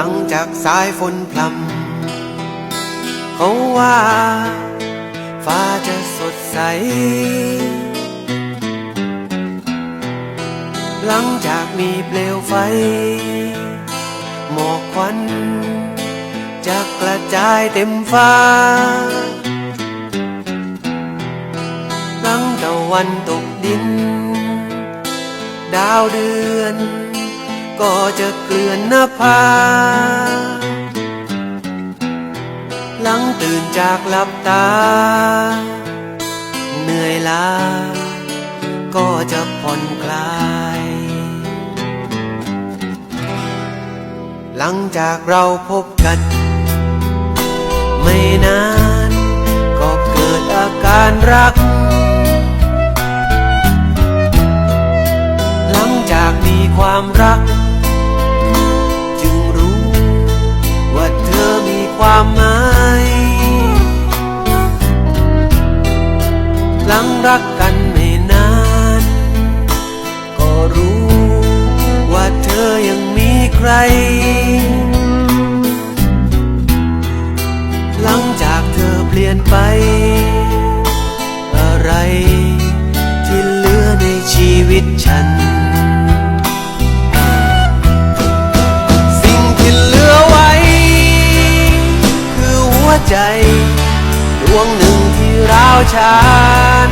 หลังจากสายฝนพลำเขาว่า ฟ้าจะสดใส หลังจากมีเปลวไฟ หมอกควันจะกระจายเต็มฟ้า หลังตะวันตกดิน ดาวเดือน ก็จะเกลื่อนหน้าผาหลังตื่นจากหลับตา เหนื่อยล้าก็จะผ่อนคลาย หลังจากเราพบกัน ไม่นานก็เกิดอาการรัก หลังจากมีความรัก รักกันไม่นาน ก็รู้ว่าเธอยังมีใคร หลังจากเธอเปลี่ยนไป อะไรที่เหลือในชีวิตฉัน สิ่งที่เหลือไว้ คือหัวใจ ดวงหนึ่งที่ร้าวฉาน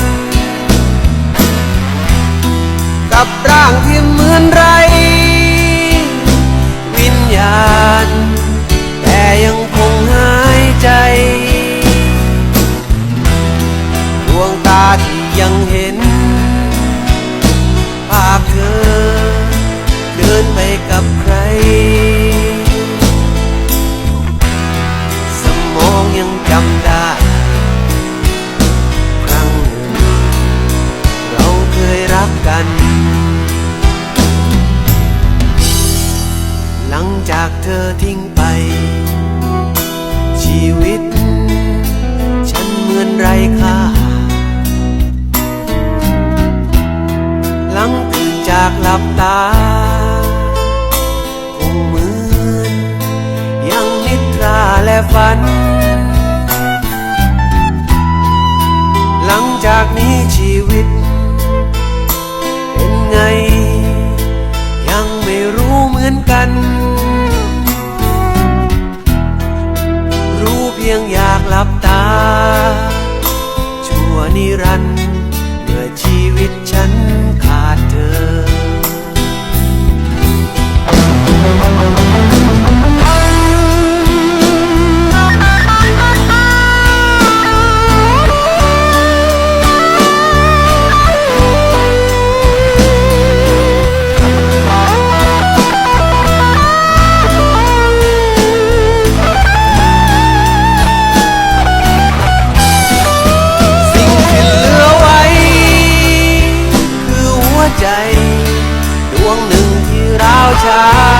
กับร่างที่เหมือนไร วิญญาณ แต่ยังคงหายใจ ดวงตาที่ยังเห็น ภาพเธอ เดินไปกับใคร สมองยังจำได้ครั้งหนึ่ เธอทิ้งไป ชีวิต ฉันเหมือนไรค่า หลังตื่นจากหลับตา คงเหมือนยังนิทราและฝัน หลังจากนี้ชีวิต เป็นไง ยังไม่รู้เหมือนกัน ยงอยากหลับตา ชั่วนิรันดร์เมื่อชีวิตฉัน ใจ ดวงหนึ่งที่ร้าวชา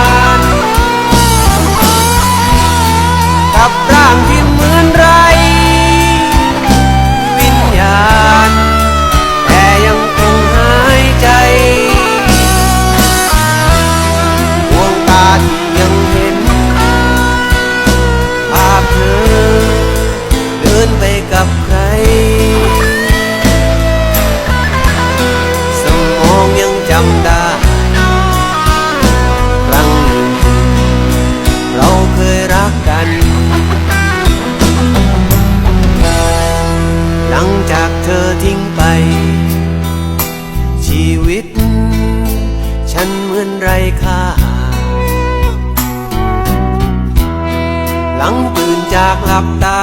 จากหลับตา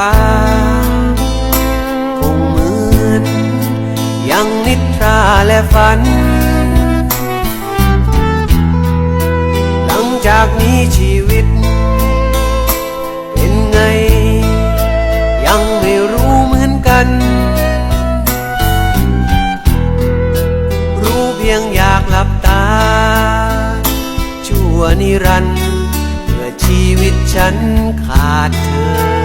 คงเหมือนยังนิทราและฝัน หลังจากนี้ชีวิต เป็นไง ยังไม่รู้เหมือนกัน รู้เพียงอยากหลับตา ชั่วนิรันดร์ ชีวิตฉันขาดเธอ